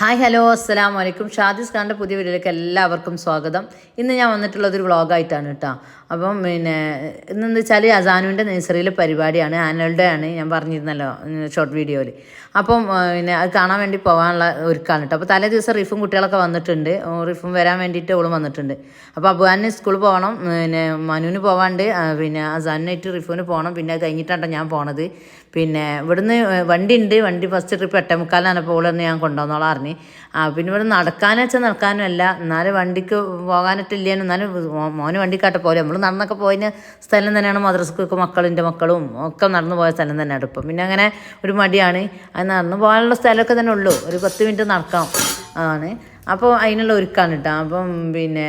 Hi hello അസ്സലാം വലൈക്കും ഷാദിസ് ഖാന്റെ പുതിയ വീഡിയോയിലേക്ക് എല്ലാവർക്കും സ്വാഗതം. ഇന്ന് ഞാൻ വന്നിട്ടുള്ളത് ഒരു വ്ളോഗായിട്ടാണ് കേട്ടോ. അപ്പം പിന്നെ ഇന്നെന്ന് വെച്ചാൽ അസാനുവിന്റെ നഴ്സറിയിലെ പരിപാടിയാണ് ആനുവൽ ഡേ ആണ് ഞാൻ പറഞ്ഞിരുന്നല്ലോ ഷോർട്ട് വീഡിയോയിൽ അപ്പം പിന്നെ അത് കാണാൻ വേണ്ടി പോകാനുള്ള ഒരുക്കാണ് കേട്ടോ. അപ്പോൾ തലേ ദിവസം റിഫും കുട്ടികളൊക്കെ വന്നിട്ടുണ്ട്. റിഫും വരാൻ വേണ്ടിയിട്ട് അവളും വന്നിട്ടുണ്ട്. അപ്പോൾ അബുവാനെ സ്കൂളിൽ പോകണം പിന്നെ മനുവിന് പോകാണ്ട് പിന്നെ അസാനായിട്ട് റിഫുവിന് പോകണം പിന്നെ അത് കഴിഞ്ഞിട്ടാണ് ഞാൻ പോണത്. പിന്നെ ഇവിടുന്ന് വണ്ടി ഉണ്ട് വണ്ടി ഫസ്റ്റ് ട്രിപ്പ് എട്ടേമുക്കാലാണ് അപ്പോൾ ഓളെന്ന് ഞാൻ കൊണ്ടുവന്നോളാം അറിഞ്ഞ് ആ പിന്നെ ഇവിടെ നടക്കാനും വെച്ചാൽ നടക്കാനും അല്ല. എന്നാലും വണ്ടിക്ക് പോകാനിട്ടില്ലേനും. എന്നാലും മോന് വണ്ടിക്കാട്ടെ പോലെ. നമ്മൾ നടന്നൊക്കെ പോയിന് സ്ഥലം തന്നെയാണ് മദ്രസക്കൊക്കെ മക്കളിന്റെ മക്കളും. ഒക്കെ നടന്നു പോയ സ്ഥലം തന്നെയാണ് ഇപ്പം. പിന്നെ അങ്ങനെ ഒരു മടിയാണ്. അത് നടന്നു പോകാനുള്ള സ്ഥലമൊക്കെ തന്നെ ഉള്ളൂ. ഒരു പത്ത് മിനിറ്റ് നടക്കാം. ആണ്. അപ്പോൾ അതിനുള്ള ഒരുക്കാണ് കേട്ടോ. അപ്പം പിന്നെ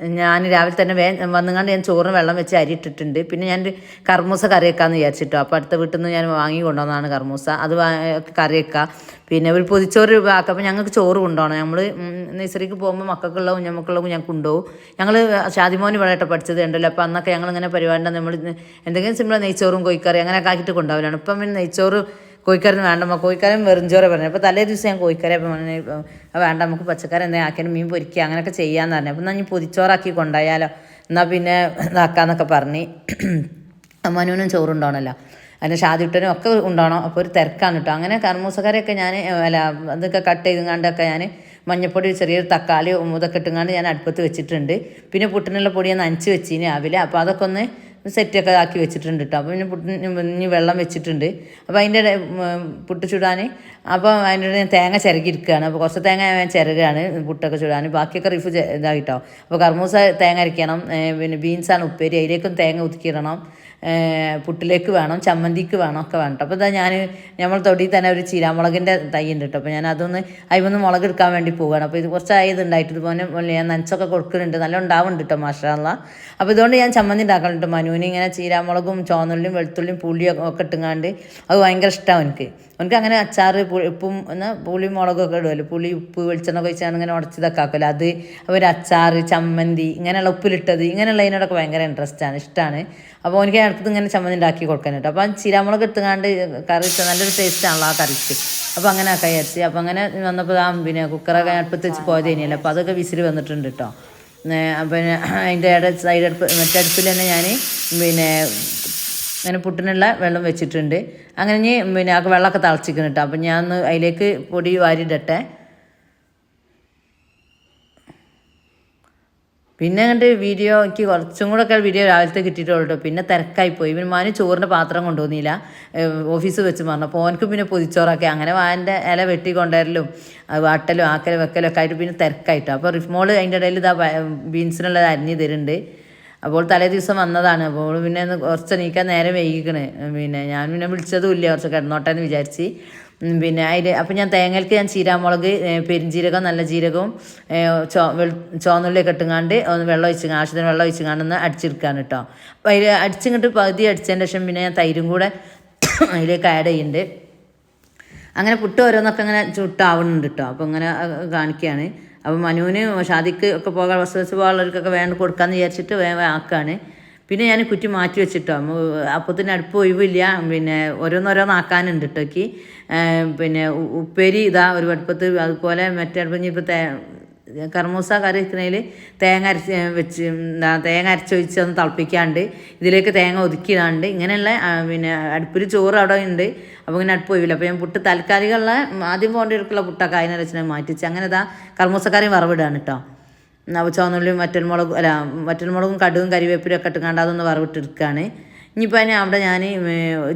ഞാൻ രാവിലെ തന്നെ വേ വന്നുകൊണ്ട് ഞാൻ ചോറിന് വെള്ളം വെച്ച് അരി ഇട്ടിട്ടുണ്ട്. പിന്നെ ഞാൻ കർമൂസ കറി വെക്കാമെന്ന് വിചാരിച്ചിട്ടോ. അപ്പോൾ അടുത്ത വീട്ടിൽ നിന്ന് ഞാൻ വാങ്ങി കൊണ്ടുവന്നതാണ് കർമൂസ. അത് കറി വെക്കുക പിന്നെ ഒരു പൊതിച്ചോറ് ആക്കുക അപ്പോൾ ഞങ്ങൾക്ക് ചോറ് കൊണ്ടുപോകണം. നമ്മൾ നഴ്സറിക്ക് പോകുമ്പോൾ മക്കൾക്കുള്ളതും ഞമ്മക്കുള്ളതും ഞങ്ങൾക്ക് കൊണ്ടുപോകും. ഞങ്ങൾ ഷാദിമോന് ഇവിടെ പഠിച്ചത് ഉണ്ടല്ലോ അപ്പോൾ അന്നൊക്കെ ഞങ്ങളിങ്ങനെ പരിപാടി നമ്മൾ എന്തെങ്കിലും സിമ്പിൾ നെയ്ച്ചോറും കോഴിക്കറി അങ്ങനെയൊക്കെ ആക്കിയിട്ട് കൊണ്ടുപോകലാണ്. ഇപ്പം നെയ്ച്ചോറ് കോഴിക്കറി വേണ്ടമ്മ കോഴിക്കറിയും വെറുംചോറ് പറഞ്ഞു. അപ്പോൾ തലേ ദിവസം ഞാൻ കോഴിക്കറി അപ്പം പറഞ്ഞു "അത് വേണ്ട നമുക്ക് പച്ചക്കറി എന്തെങ്കിലും ആക്കിയാലും മീൻ പൊരിക്കുക അങ്ങനെയൊക്കെ ചെയ്യാമെന്ന് പറഞ്ഞു. അപ്പോൾ ഞാൻ പൊതിച്ചോറാക്കി കൊണ്ടായാലോ എന്നാൽ പിന്നെ ഇതാക്കാന്നൊക്കെ പറഞ്ഞ്. മനുവിനും ചോറുണ്ടോണല്ലോ അതിന് ഷാദിട്ടനും ഒക്കെ ഉണ്ടാവണം. അപ്പോൾ ഒരു തിരക്കാണ് കേട്ടോ. അങ്ങനെ കർമ്മൂസക്കാരെയൊക്കെ ഞാൻ അല്ല അതൊക്കെ കട്ട് ചെയ്തുകൊണ്ടൊക്കെ ഞാൻ മഞ്ഞപ്പൊടി ചെറിയൊരു തക്കാളി ഇതൊക്കെ ഇട്ടുകൊണ്ട് ഞാൻ അടുപ്പത്ത് വെച്ചിട്ടുണ്ട്. പിന്നെ പുട്ടിനുള്ള പൊടി ഞാൻ നനച്ച് വെച്ചിന് രാവിലെ. അപ്പോൾ അതൊക്കെ ഒന്ന് സെറ്റൊക്കെ ആക്കി വെച്ചിട്ടുണ്ട് കേട്ടോ അപ്പോൾ പിന്നെ പുട്ടിന് വെള്ളം വെച്ചിട്ടുണ്ട്. അപ്പോൾ അതിന്റെ പുട്ട് ചുടാൻ അപ്പോൾ അതിന്റെ ഞാൻ തേങ്ങ ചിരകിയിരിക്കുകയാണ് അപ്പോൾ കുറച്ച് തേങ്ങ ഞാൻ ചിരകാണ് പുട്ടൊക്കെ ചുടാൻ ബാക്കിയൊക്കെ റിഫ് ഇതായിട്ടോ. അപ്പോൾ കർമൂസ തേങ്ങ അരയ്ക്കണം പിന്നെ ബീൻസാണ് ഉപ്പേരി. അതിലേക്കും തേങ്ങ ഒതുക്കിയിടണം പുട്ടിലേക്ക് വേണം ചമ്മന്തിക്ക് വേണം ഒക്കെ വേണം അപ്പോൾ ഇതാ ഞാൻ നമ്മൾ തൊടിയിൽ തന്നെ ഒരു ചീരാമുളകിന്റെ തൈ ഉണ്ട് കേട്ടോ അപ്പോൾ ഞാൻ അതൊന്ന് അതിമൊന്ന് മുളക് എടുക്കാൻ വേണ്ടി പോവുകയാണ് അപ്പോൾ ഇത് കുറച്ചായത് ഉണ്ടായിട്ട് ഇതുപോലെ ഞാൻ നനച്ചൊക്കെ കൊടുക്കുന്നുണ്ട് നല്ല ഉണ്ടാവുന്നുണ്ട് കേട്ടോ മാഷാള്ള അപ്പോൾ ഇതുകൊണ്ട് ഞാൻ ചമ്മന്തി ഉണ്ടാക്കലുണ്ട്. മനുവിന് ഇങ്ങനെ ചീരാമുളകും ചുവന്നുള്ളിയും വെളുത്തുള്ളിയും പുളിയും ഒക്കെ ഇട്ടുങ്ങാണ്ട് അത് ഭയങ്കര ഇഷ്ടമാണ് എനിക്ക് എനിക്ക് അങ്ങനെ അച്ചാർ ഉപ്പും എന്നാൽ പുളി മുളകൊക്കെ ഇടുമല്ലോ പുളി ഉപ്പ് വെളിച്ചെണ്ണ ഒഴിച്ചാണ് ഇങ്ങനെ ഉടച്ചതൊക്കെ ആക്കുമല്ലോ അത് അവർ അച്ചാർ ചമ്മന്തി ഇങ്ങനെയുള്ള ഉപ്പിലിട്ടത് ഇങ്ങനെയുള്ള അതിനോടൊക്കെ ഭയങ്കര ഇൻട്രസ്റ്റാണ് ഇഷ്ടമാണ് അപ്പോൾ എനിക്ക് അടുത്തത് ഇങ്ങനെ ചമ്മന്തി ഉണ്ടാക്കി കൊടുക്കാൻ കേട്ടോ. അപ്പോൾ ആ ചീരാമുളക് എടുത്തുങ്ങാണ്ട് കറി വെച്ചാൽ നല്ലൊരു ടേസ്റ്റാണല്ലോ ആ കറിക്ക്. അപ്പോൾ അങ്ങനെ ആക്കാൻ വിചാരിച്ച് അപ്പോൾ അങ്ങനെ വന്നപ്പോൾ ആ പിന്നെ കുക്കറൊക്കെ അടുപ്പത്ത് വെച്ച് പോയത് തന്നെയല്ലോ അപ്പോൾ അതൊക്കെ വിസിൽ വന്നിട്ടുണ്ട് കേട്ടോ പിന്നെ അതിന്റെ ഇട സൈഡ് അടുപ്പ് മറ്റടുപ്പിൽ തന്നെ ഞാൻ പിന്നെ അങ്ങനെ പുട്ടിനുള്ള വെള്ളം വെച്ചിട്ടുണ്ട്. അങ്ങനെ ഇനി പിന്നെ ആ വെള്ളമൊക്കെ തിളച്ചിക്കണം കേട്ടോ അപ്പം ഞാൻ അതിലേക്ക് പൊടി വാരിയിടട്ടെ. പിന്നെ അങ്ങോട്ട് വീഡിയോ എനിക്ക് കുറച്ചും കൂടെ ഒക്കെ വീഡിയോ രാവിലത്തെ കിട്ടിയിട്ടുള്ളൂ കേട്ടോ പിന്നെ തിരക്കായി പോയി. പിന്നെ മാന് ചോറിന്റെ പാത്രം കൊണ്ടുവന്നില്ല. ഓഫീസ് വെച്ച് പറഞ്ഞു. അപ്പോൾ ഓനക്ക് പിന്നെ പൊതിച്ചോറൊക്കെ. അങ്ങനെ വാന്റെ ഇല വെട്ടി കൊണ്ടുവരലും വാട്ടലും ആക്കലും വെക്കലും ഒക്കെ ആയിട്ട് പിന്നെ തിരക്കായിട്ടോ അപ്പോൾ റിഫ്മോൾ അതിന്റെ ഇടയിൽ ഇതാ ബീൻസിനുള്ളത് അരിഞ്ഞ് തരുന്നുണ്ട്. അപ്പോൾ തലേ ദിവസം വന്നതാണ്. അപ്പോൾ പിന്നെ കുറച്ച് നീക്കാൻ നേരെ വൈകിക്കണ്. പിന്നെ ഞാൻ പിന്നെ വിളിച്ചതും ഇല്ല. കുറച്ച് കിടന്നോട്ടെ എന്ന് വിചാരിച്ച് പിന്നെ അതിൽ അപ്പം ഞാൻ തേങ്ങയ്ക്ക് ഞാൻ ചീരാമുളക് പെരിഞ്ചീരകം നല്ല ജീരകവും ചോ ചോന്നുള്ളിയൊക്കെ ഇട്ടുങ്ങാണ്ട് ഒന്ന് വെള്ളം ഒഴിച്ച് ആവശ്യത്തിന് വെള്ളം ഒഴിച്ചുങ്ങാണ്ട് ഒന്ന് അടിച്ചെടുക്കാണ് കേട്ടോ അപ്പോൾ അതിൽ അടിച്ചിങ്ങോട്ട് പകുതി അടിച്ചതിന് ശേഷം പിന്നെ ഞാൻ തൈരും കൂടെ അതിലേക്ക് ആഡ് ചെയ്യുന്നുണ്ട് അങ്ങനെ പുട്ട് ഓരോന്നൊക്കെ അങ്ങനെ ചുട്ടാവുന്നുണ്ട് കേട്ടോ അപ്പോൾ ഇങ്ങനെ കാണിക്കുകയാണ് അപ്പോൾ മനുവിന് ഷാദിക്ക് ഒക്കെ പോകാൻ ബസ് ബസ് പോകാനുള്ളവർക്കൊക്കെ വേണ്ട കൊടുക്കാമെന്ന് വിചാരിച്ചിട്ട് വേഗം ആക്കുകയാണ് പിന്നെ ഞാൻ കുറ്റി മാറ്റി വെച്ചിട്ടോ. അപ്പത്തിന് അടുപ്പ് ഒഴിവില്ല. പിന്നെ ഓരോന്നോരോന്നാക്കാനുണ്ട് കേട്ടോക്ക് പിന്നെ ഉപ്പേരി ഇതാ ഒരു അടുപ്പത്ത്. അതുപോലെ മറ്റേ അടുപ്പ് ഇപ്പോൾ തേ കർമൂസ കറി വെക്കുന്നതിൽ തേങ്ങ അരച്ച് വെച്ച് എന്താ തേങ്ങ അരച്ചൊഴിച്ച് ഒന്ന് തിളപ്പിക്കാണ്ട് ഇതിലേക്ക് തേങ്ങ ഒതുക്കിയിടാണ്ട് ഇങ്ങനെയുള്ള പിന്നെ അടുപ്പിൽ ചോറ് അവിടെ ഉണ്ട്. അപ്പോൾ ഇങ്ങനെ അടുപ്പ് പോയില്ല അപ്പോൾ ഞാൻ പുട്ട് താൽക്കാലികമുള്ള ആദ്യം ആദ്യം ഇടക്കുള്ള പുട്ടൊക്കെ അതിനെ വെച്ച് മാറ്റിച്ച് അങ്ങനെ ഇതാ കർമൂസക്കറി വറവിടാണ് കേട്ടോ ചുവന്നുള്ളിയും വറ്റൽമുളകും അല്ല വറ്റൽമുളകും കടുകും കരിവേപ്പിലും ഒക്കെ ഇട്ടുകൊണ്ട് അതൊന്ന് വറവിട്ടെടുക്കുകയാണ് ഇനിയിപ്പോൾ അതിന് അവിടെ ഞാൻ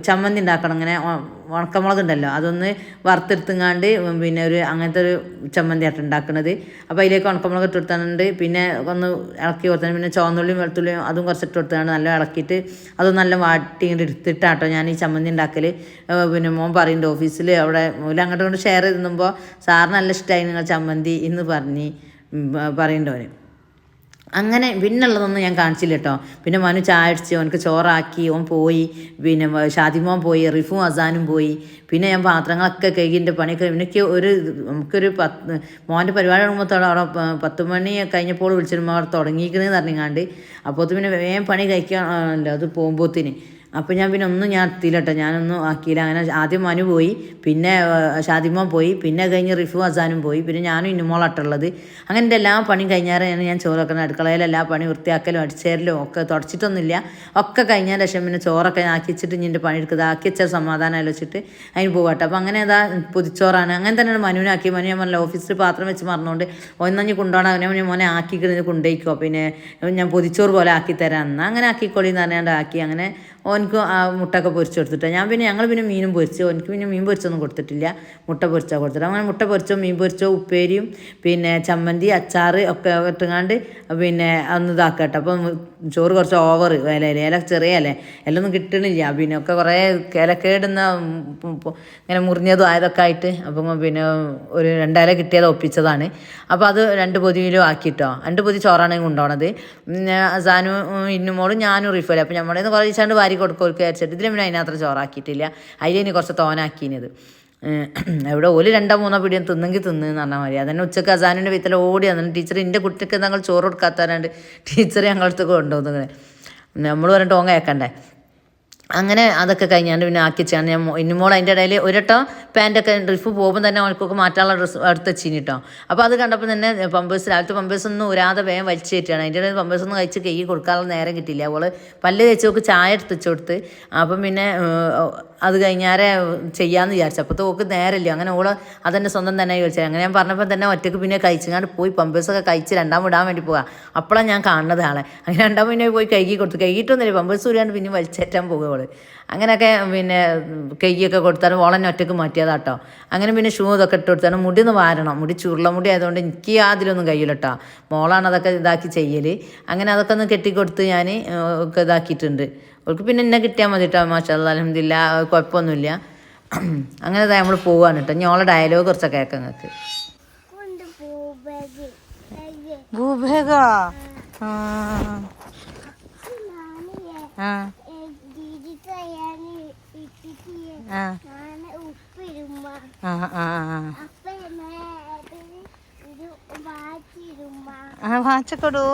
ചമ്മന്തി ഉണ്ടാക്കണം. ഇങ്ങനെ ഉണക്കമുളക് ഉണ്ടല്ലോ അതൊന്ന് വറുത്തെടുത്തുങ്ങാണ്ട് പിന്നെ ഒരു അങ്ങനത്തെ ഒരു ചമ്മന്തി ആയിട്ട് ഉണ്ടാക്കുന്നത് അപ്പോൾ അതിലേക്ക് ഉണക്കമുളക് ഇട്ട് കൊടുത്തിട്ടുണ്ട് പിന്നെ ഒന്ന് ഇളക്കി കൊടുത്തു പിന്നെ ചുവന്നുള്ളിയും വെളുത്തുള്ളിയും അതും കുറച്ചിട്ട് കൊടുത്താണ് നല്ല ഇളക്കിയിട്ട് അത് നല്ല വാട്ടി ഇങ്ങോട്ട് എടുത്തിട്ടാട്ടോ ഞാൻ ഈ ചമ്മന്തി ഉണ്ടാക്കൽ പിന്നെ മോൻ പറയുന്നുണ്ട് ഓഫീസിൽ അവിടെ അങ്ങോട്ട് കൊണ്ട് ഷെയർ ചെയ്തുമ്പോൾ സാറിന് നല്ല ഇഷ്ടമായി നിങ്ങൾ ചമ്മന്തി എന്ന് പറഞ്ഞ് പറയുന്നുണ്ട് അങ്ങനെ പിന്നുള്ളതൊന്നും ഞാൻ കാണിച്ചില്ല കേട്ടോ. പിന്നെ മനു ചായ അടിച്ച് അവനക്ക് ചോറാക്കി ഓൻ പോയി. പിന്നെ ഷാദിമോൻ പോയി റിഫും അസാനും പോയി. പിന്നെ ഞാൻ പാത്രങ്ങളൊക്കെ കഴുകിന്റെ പണിയൊക്കെ എനിക്ക് ഒരു നമുക്കൊരു പത്ത് മോന്റെ പരിപാടി തുടങ്ങുമ്പോൾ അവിടെ പത്ത് മണി കഴിഞ്ഞപ്പോൾ വിളിച്ചിരുമ്പോൾ അവിടെ തുടങ്ങിയിരിക്കുന്നതെന്ന് പറഞ്ഞാണ്ട് അപ്പോൾ പിന്നെ വേഗം പണി കഴിക്കാണല്ലോ അത് പോകുമ്പോത്തിന്. അപ്പോൾ ഞാൻ പിന്നെ ഒന്നും ഞാൻ എത്തിയില്ല കേട്ടോ ഞാനൊന്നും ആക്കിയില്ല. അങ്ങനെ ആദ്യം മനു പോയി പിന്നെ ഷാദിമ പോയി പിന്നെ കഴിഞ്ഞ് റിഫു അസാനും പോയി പിന്നെ ഞാനും ഇന്നുമോളാട്ടുള്ളത് അങ്ങനെ എന്റെ എല്ലാ പണിയും കഴിഞ്ഞാറാണ് ഞാൻ ചോറ് വെക്കുന്നത് അടുക്കളയിൽ എല്ലാ പണി വൃത്തിയാക്കലും അടിച്ചേരലും ഒക്കെ തുടച്ചിട്ടൊന്നുമില്ല. ഒക്കെ കഴിഞ്ഞാൽ ശേഷം പിന്നെ ചോറൊക്കെ ആക്കിച്ചിട്ട് വെച്ചിട്ട് എന്റെ പണി എടുക്കുന്നത് ആക്കി വെച്ചാൽ സമാധാനം ആലോചിച്ചിട്ട് അതിന് പോകട്ടെ അപ്പോൾ അങ്ങനെ അതാ പൊതിച്ചോറാണ്. അങ്ങനെ തന്നെയാണ് മനുവിനാക്കി മനു ഞാൻ പറഞ്ഞില്ല ഓഫീസിൽ പാത്രം വെച്ച് മറന്നുകൊണ്ട് ഒന്നഞ്ഞ് കൊണ്ടുപോകണം. അവനെ മോനെ മോനെ ആക്കിക്കിടുന്നത് കൊണ്ടുപോയിക്കോ. പിന്നെ ഞാൻ പൊതിച്ചോറ് പോലെ ആക്കി തരാം. എന്നാൽ അങ്ങനെ ആക്കിക്കോളി എന്ന് പറഞ്ഞാണ്ട് ആക്കി. അങ്ങനെ ഓനക്ക് ആ മുട്ടൊക്കെ പൊരിച്ച് കൊടുത്തിട്ട്. ഞാൻ പിന്നെ ഞങ്ങൾ പിന്നെ മീനും പൊരിച്ച് ഓനക്ക് പിന്നെ മീൻ പൊരിച്ചൊന്നും കൊടുത്തിട്ടില്ല. മുട്ട പൊരിച്ചാൽ കൊടുത്തിട്ട്. അങ്ങനെ മുട്ട പൊരിച്ചോ മീൻ പൊരിച്ചോ ഉപ്പേരിയും പിന്നെ ചമ്മന്തി അച്ചാർ ഒക്കെ ഇട്ടുങ്ങാണ്ട് പിന്നെ അന്ന് ഇതാക്കട്ടെ അപ്പം ചോറ് കുറച്ച് ഓവർ വില ഇല ചെറിയ അല്ലേ എല്ലാം ഒന്നും കിട്ടണില്ല. പിന്നെ ഒക്കെ കുറേ ഇലക്കേടുന്ന ഇങ്ങനെ മുറിഞ്ഞതും ആയതൊക്കെ ആയിട്ട് അപ്പം പിന്നെ ഒരു രണ്ടില കിട്ടിയത് ഒപ്പിച്ചതാണ്. അപ്പോൾ അത് രണ്ട് പൊതിയിലും ആക്കിയിട്ടോ രണ്ട് പൊതി ചോറാണ് കൊണ്ടുപോണത് സാനു ഇന്നുമോളും ഞാനും റീഫല്ലേ അപ്പോൾ നമ്മുടെ കുറേ ഇച്ചാണ്ട് വാരി കൊടുക്കും വിചാരിച്ചിട്ട്. ഇതിന് പിന്നെ അതിനകത്ത് ചോറാക്കിയിട്ടില്ല. അതിലിനി കുറച്ച് തോനാക്കിയത് എവിടെ ഒരു രണ്ടോ മൂന്നോ പിടിയും തിന്നെങ്കിൽ തിന്ന് എന്ന് പറഞ്ഞാൽ മതി. അതന്നെ ഉച്ചയ്ക്ക് അസാനിന്റെ വീട്ടിൽ ഓടി വന്നിട്ട് ടീച്ചർ എന്റെ കുട്ടിക്ക് ഞങ്ങൾ ചോറ് കൊടുക്കാത്തവരാണ്ട് ടീച്ചർ ഞങ്ങളടുത്ത് കൊണ്ടുപോകുന്നത് നമ്മൾ പറഞ്ഞിട്ട് ഓങ്ങ കേൾക്കണ്ടേ അങ്ങനെ അതൊക്കെ കഴിഞ്ഞാണ്ട് പിന്നെ ആക്കിച്ചാണ് ഞാൻ ഇന്നുമോൾ അതിന്റെ ഇടയിൽ ഒരട്ടം പാന്റൊക്കെ ഡ്രിഫ് പോകുമ്പോൾ തന്നെ അവൾക്കൊക്കെ മാറ്റാനുള്ള ഡ്രസ്സ് എടുത്ത് വെച്ചിന് കേട്ടോ അപ്പോൾ അത് കണ്ടപ്പോൾ തന്നെ പമ്പേഴ്സ് രാവിലത്തെ പമ്പേഴ്സ് ഒന്നും ഒരാതെ വേഗം വലിച്ചു കയറ്റിയാണ് അതിന്റെ ഇടയിൽ പമ്പേഴ്സ് ഒന്നും കഴിച്ച് കൈ കൊടുക്കാനുള്ള നേരം കിട്ടിയില്ല. അവൾ പല്ല് തേച്ച് നോക്ക് ചായ എടുത്ത് കൊടുത്ത്. അപ്പം പിന്നെ അത് കഴിഞ്ഞാരെ ചെയ്യാമെന്ന് വിചാരിച്ചു. അപ്പോൾ തോക്ക് നേരമില്ല അങ്ങനെ ഓൾ അതെന്നെ സ്വന്തം തന്നെ ചോദിച്ചത് അങ്ങനെ ഞാൻ പറഞ്ഞപ്പോൾ തന്നെ ഒറ്റയ്ക്ക് പിന്നെ കഴിച്ചങ്ങാണ്ട് പോയി പമ്പേഴ്സൊക്കെ കഴിച്ച് രണ്ടാം വിടാൻ വേണ്ടി പോകാം അപ്പോഴാണ് ഞാൻ കാണുന്നത് ആളെ. അങ്ങനെ രണ്ടാം പിന്നെ പോയി കഴുകി കൊടുത്തു. കഴുകിയിട്ടൊന്നുമില്ല. പമ്പേഴ്സ് ഊരാണ്ട് പിന്നെ വലിച്ചേറ്റാൻ പോകുക അങ്ങനെയൊക്കെ പിന്നെ കൈയൊക്കെ കൊടുത്താലും ഓളന്നെ ഒറ്റയ്ക്ക് മാറ്റിയതാട്ടോ. അങ്ങനെ പിന്നെ ഷൂ ഇതൊക്കെ ഇട്ട് കൊടുത്താണ് മുടി ഒന്ന് വാരണം. മുടി ചുരുള മുടി ആയതുകൊണ്ട് എനിക്ക് അതിലൊന്നും കഴിയില്ല കേട്ടോ മോളാണ് അതൊക്കെ ഇതാക്കി ചെയ്യൽ അങ്ങനെ അതൊക്കെ ഒന്ന് കെട്ടിക്കൊടുത്ത് ഞാൻ ഒക്കെ ഇതാക്കിയിട്ടുണ്ട്. അവൾക്ക് പിന്നെ എന്നെ കിട്ടിയാൽ മതി കേട്ടോ മാഷാ അലഹമില്ല കുഴപ്പമൊന്നുമില്ല അങ്ങനെ നമ്മൾ പോവാണ് കേട്ടോ. ഞാൻ ഓളെ ഡയലോഗ് കുറച്ചൊക്കെ കേൾക്കാം നിങ്ങൾക്ക് ഭൂഭേഗ? ഉപ്പിടുമ്പ ഇത് വാച്ചിടുമ്പ ആ വാച്ചക്കൊടു.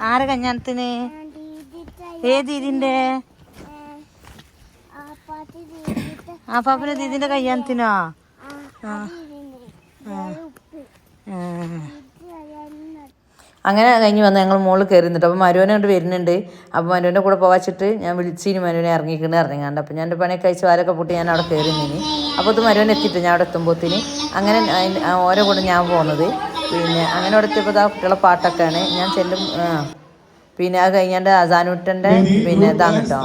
ആരെ കല്യാണത്തിന്? ഏത് ഇതിന്റെ ആ ആ പാപ്പന് ദീദിന്റെ കല്യാണത്തിനോ? ആ ഉപ്പ് ആ. ഇത് കല്യാണം അങ്ങനെ കഴിഞ്ഞ് വന്ന് ഞങ്ങൾ മുകളിൽ കയറി നിന്നിട്ട് അപ്പോൾ മരുവനെ കൊണ്ട് വരുന്നുണ്ട്. അപ്പോൾ മരുവന്റെ കൂടെ പോവാച്ചിട്ട് ഞാൻ വിളിച്ചിന് മരുവനെ ഇറങ്ങിക്കണ്ട് ഇറങ്ങിക്കാണ്ട് അപ്പോൾ ഞാൻ എന്റെ പണിയൊക്കെ കഴിച്ച് വാരൊക്കെ പൊട്ടി ഞാൻ അവിടെ കയറി നിനി അപ്പോൾ അത് മരുവൻ എത്തിയിട്ട് ഞാൻ അവിടെ എത്തുമ്പോഴത്തേന് അങ്ങനെ ഓരോ കൂടെ ഞാൻ പോകുന്നത് പിന്നെ അങ്ങനെ അവിടെ എത്തിയപ്പോൾ ആ കുട്ടികളെ പാട്ടൊക്കെയാണ്. ഞാൻ ചെല്ലും. പിന്നെ അത് കഴിഞ്ഞാണ്ട് അസാനുട്ടന്റെ പിന്നെ ഇതാണ് കേട്ടോ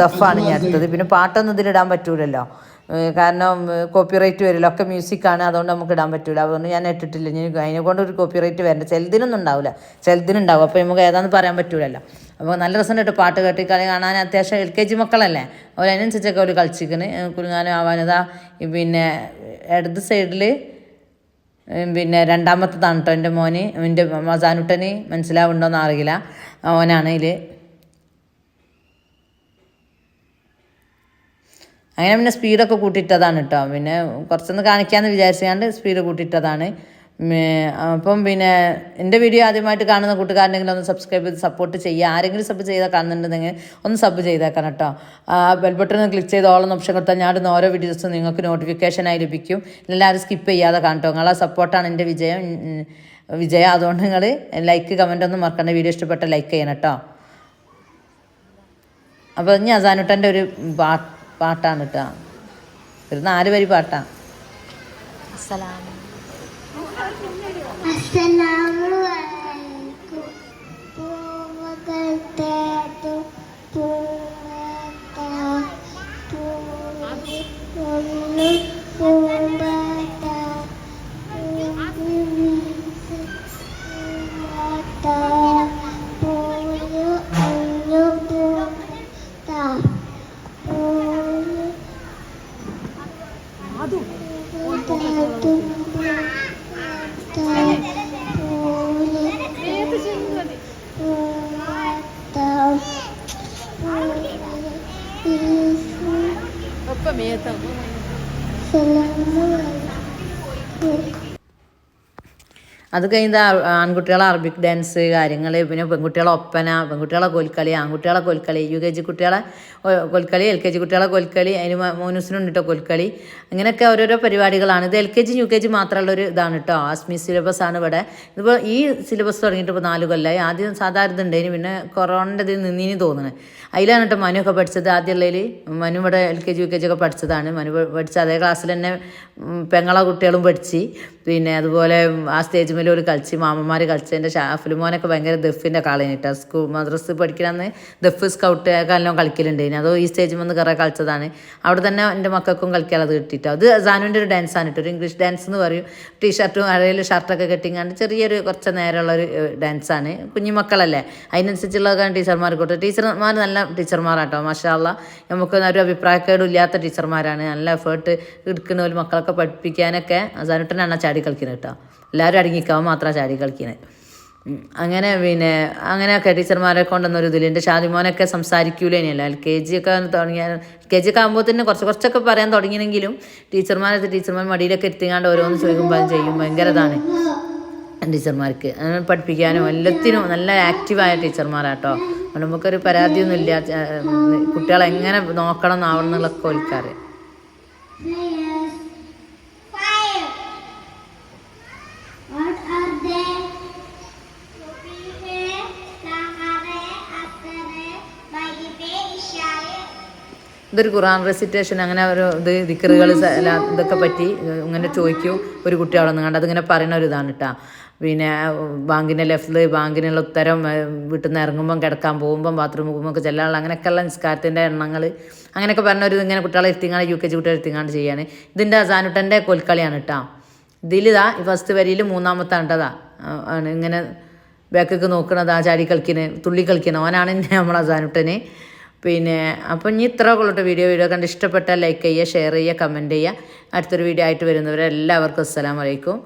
ദഫാണ് ഞാൻ എടുത്തത് പിന്നെ പാട്ടൊന്നും ഇതിലിടാൻ പറ്റൂലല്ലോ. കാരണം കോപ്പിറൈറ്റ് വരില്ല ഒക്കെ മ്യൂസിക്കാണ് അതുകൊണ്ട് നമുക്ക് ഇടാൻ പറ്റില്ല അതുകൊണ്ട് ഞാൻ ഇട്ടിട്ടില്ല. ഇനി അതിനെ കൊണ്ട് ഒരു കോപ്പിറൈറ്റ് വരണ്ട ചിലതിനൊന്നും ഉണ്ടാവില്ല ചിലതിനുണ്ടാവും. അപ്പോൾ നമുക്ക് ഏതാണെന്ന് പറയാൻ പറ്റൂലല്ലോ. അപ്പോൾ നല്ല രസം കേട്ടോ പാട്ട് കേട്ട് കളി കാണാൻ. അത്യാവശ്യം എൽ കെ ജി മക്കളല്ലേ? അവർ അതിനനുസരിച്ചൊക്കെ അവർ കളിച്ചിക്കണ് കുലുങ്ങാനും ആവാനതാ പിന്നെ ഇടത് സൈഡിൽ പിന്നെ രണ്ടാമത്തതാണ് കേട്ടോ എന്റെ മോന്. എന്റെ മസാനുട്ടന് മനസ്സിലാവുണ്ടോയെന്ന് അറിയില്ല. ഓനാണ് അങ്ങനെ പിന്നെ സ്പീഡൊക്കെ കൂട്ടിയിട്ടതാണ് കേട്ടോ പിന്നെ കുറച്ചൊന്ന് കാണിക്കാമെന്ന് വിചാരിച്ചുകൊണ്ട് സ്പീഡ് കൂട്ടിയിട്ടതാണ്. അപ്പം പിന്നെ എന്റെ വീഡിയോ ആദ്യമായിട്ട് കാണുന്ന കൂട്ടുകാരുണ്ടെങ്കിൽ ഒന്ന് സബ്സ്ക്രൈബ് ചെയ്ത് സപ്പോർട്ട് ചെയ്യുക. ആരെങ്കിലും സബ് ചെയ്താൽ കാണുന്നുണ്ടെങ്കിൽ ഒന്ന് സബ് ചെയ്തേക്കണം കേട്ടോ ആ ബെൽ ബട്ടൺ ക്ലിക്ക് ചെയ്ത് ഓളം ഓപ്ഷൻ കൊടുത്താൽ ഞാൻ ഇടുന്ന ഓരോ വീഡിയോസും നിങ്ങൾക്ക് നോട്ടിഫിക്കേഷനായി ലഭിക്കും. എല്ലാവരും സ്കിപ്പ് ചെയ്യാതെ കാണട്ടോ നിങ്ങളെ സപ്പോർട്ടാണ് എന്റെ വിജയം. വിജയം അതുകൊണ്ട് നിങ്ങൾ ലൈക്ക് കമന്റ് ഒന്നും മറക്കണ്ട. വീഡിയോ ഇഷ്ടപ്പെട്ട ലൈക്ക് ചെയ്യണം കേട്ടോ അപ്പോൾ ഇനി അസാനുട്ടന്റെ ഒരു പാ പാട്ടാണ് കേട്ടോ ഒരു നാല് വരി പാട്ടാണ് അസ്സലാം അത് കഴിഞ്ഞ ആൺകുട്ടികളെ അറബിക് ഡാൻസ് കാര്യങ്ങൾ പിന്നെ പെൺകുട്ടികളെ ഒപ്പന പെൺകുട്ടികളെ കോൽക്കളി ആൺകുട്ടികളെ കോൽക്കളി യു കെ ജി കുട്ടികളെ കൊൽക്കളി എൽ കെ ജി കുട്ടികളെ കോൽക്കളി അതിന് മോനൂസിനുണ്ട് കേട്ടോ കോൽക്കളി. അങ്ങനെയൊക്കെ ഓരോരോ പരിപാടികളാണ്. ഇത് L K G U K G മാത്രമുള്ള ഒരു ഇതാണ് കേട്ടോ ആസ്മി സിലബസ് ആണ് ഇവിടെ. ഇതിപ്പോൾ ഈ സിലബസ് തുടങ്ങിയിട്ട് ഇപ്പോൾ നാല് കൊല്ലമായി ആദ്യം സാധാരണ ഉണ്ടായിന് പിന്നെ കൊറോണന്റെ ഇതിൽ നിന്നിനി തോന്നുന്നത് അതിലാണ് കേട്ടോ മനു ഒക്കെ പഠിച്ചത്. ആദ്യമുള്ളതിൽ മനു ഇവിടെ L K G U K G ഒക്കെ പഠിച്ചതാണ്. മനു പഠിച്ച അതേ ക്ലാസ്സിൽ തന്നെ പെങ്ങളെ കുട്ടികളും പഠിച്ച്. പിന്നെ അതുപോലെ ആ സ്റ്റേജ് മേലെ ഒരു കളിച്ച് മാമന്മാർ കളിച്ചതിന്റെ ഷാഫിലുമോനൊക്കെ ഭയങ്കര ദഫിന്റെ കാളേനിട്ടാ. സ്കൂൾ മദ്രസ് പഠിക്കണമെന്ന് ദഫ് സ്കൗട്ട് എല്ലാം കളിക്കലുണ്ടായിന്. അതോ ഈ സ്റ്റേജിൽ വന്ന് കുറേ കളിച്ചതാണ്. അവിടെ തന്നെ എന്റെ മക്കൾക്കും കളിക്കാൻ അത് കിട്ടിയിട്ട് അത് സാനുവിന്റെ ഒരു ഡാൻസ് ആണ് കേട്ടോ ഒരു ഇംഗ്ലീഷ് ഡാൻസ് എന്ന് പറയും. ടീഷർട്ടും അഴയിൽ ഷർട്ടൊക്കെ കെട്ടിങ്ങാണ്ട് ചെറിയൊരു കുറച്ച് നേരമുള്ള ഒരു ഡാൻസാണ് കുഞ്ഞുമക്കളല്ലേ അതിനനുസരിച്ചുള്ളതൊക്കെയാണ് ടീച്ചർമാർ കൊടുത്തത് ടീച്ചർമാർ നല്ല ടീച്ചർമാരാട്ടോ. മഷാള്ള നമുക്ക് ഒരു അഭിപ്രായക്കേടും ഇല്ലാത്ത ടീച്ചർമാരാണ്. നല്ല എഫേർട്ട് എടുക്കുന്ന ഒരു മക്കളൊക്കെ പഠിപ്പിക്കാനൊക്കെ സാനുട്ടനാണ് ചാടി കളിക്കുന്നത് കേട്ടോ എല്ലാവരും അടങ്ങിക്കാൻ മാത്രമാണ് ചാടി കളിക്കുന്നത് അങ്ങനെ പിന്നെ അങ്ങനെയൊക്കെ ടീച്ചർമാരെ കൊണ്ടൊന്നൊരു ഇതിൽ എന്റെ ഷാദിമോനൊക്കെ സംസാരിക്കൂലേനല്ലോ എൽ കെ ജി ഒക്കെ തുടങ്ങിയ എൽ കെ ജി ഒക്കെ ആകുമ്പോൾ തന്നെ കുറച്ച് കുറച്ചൊക്കെ പറയാൻ തുടങ്ങിയെങ്കിലും ടീച്ചർമാരത് ടീച്ചർമാർ മടിയിലൊക്കെ എത്തിങ്ങാണ്ട് ഓരോന്ന് ചോദിക്കുമ്പോൾ ചെയ്യും. ഭയങ്കര ഇതാണ് ടീച്ചർമാർക്ക്. പഠിപ്പിക്കാനും എല്ലാത്തിനും നല്ല ആക്റ്റീവായ ടീച്ചർമാരാട്ടോ. അതുകൊണ്ട് നമുക്കൊരു പരാതിയൊന്നുമില്ല കുട്ടികളെങ്ങനെ നോക്കണം എന്നാവണം എന്നുള്ളൊക്കെ ഓൽക്കാറ് ഇതൊരു ഖുറാൻ റെസിറ്റേഷൻ അങ്ങനെ ഒരു ഇത് ദിക്കറുകൾ ഇതൊക്കെ പറ്റി ഇങ്ങനെ ചോദിക്കും ഒരു കുട്ടി അവിടെ നിന്ന് കണ്ട്. അതിങ്ങനെ പറയുന്ന ഒരു ഇതാണ് കേട്ടോ പിന്നെ ബാങ്കിന്റെ ലെഫ്റ്റിൽ ബാങ്കിനുള്ള ഉത്തരം വീട്ടിൽ നിന്ന് ഇറങ്ങുമ്പം കിടക്കാൻ പോകുമ്പം ബാത്റൂം പോകുമ്പോൾ ഒക്കെ ചെല്ലാനുള്ള അങ്ങനെയൊക്കെയുള്ള നിസ്കാരത്തിന്റെ എണ്ണങ്ങൾ അങ്ങനെയൊക്കെ പറഞ്ഞ ഒരു ഇങ്ങനെ കുട്ടികളെ ഇരുത്തിങ്ങാണ് യു കെ ജി കുട്ടികളെ ഇരുത്തിങ്ങാണ്ട് ചെയ്യാണ്. ഇതിന്റെ അസാനുട്ടന്റെ കൊൽക്കളിയാണ് കേട്ടോ ഇതിലിതാ ഫസ്റ്റ് വരിയിൽ മൂന്നാമത്തെ ഉണ്ടതാ ആണ് ഇങ്ങനെ ബാക്കൊക്കെ നോക്കണത് ആ ചാടി കളിക്കുന്നത് തുള്ളി കളിക്കുന്നത് ഓനാണ് നമ്മളെ അസാനുട്ടന്. പിന്നെ അപ്പം ഇനി ഇത്ര കൊള്ളട്ടെ വീഡിയോ വീഡിയോ കണ്ട് ഇഷ്ടപ്പെട്ടാൽ ലൈക്ക് ചെയ്യുക ഷെയർ ചെയ്യുക കമന്റ് ചെയ്യുക. അടുത്തൊരു വീഡിയോ ആയിട്ട് വരുന്നവരെ എല്ലാവർക്കും അസ്സലാമലൈക്കും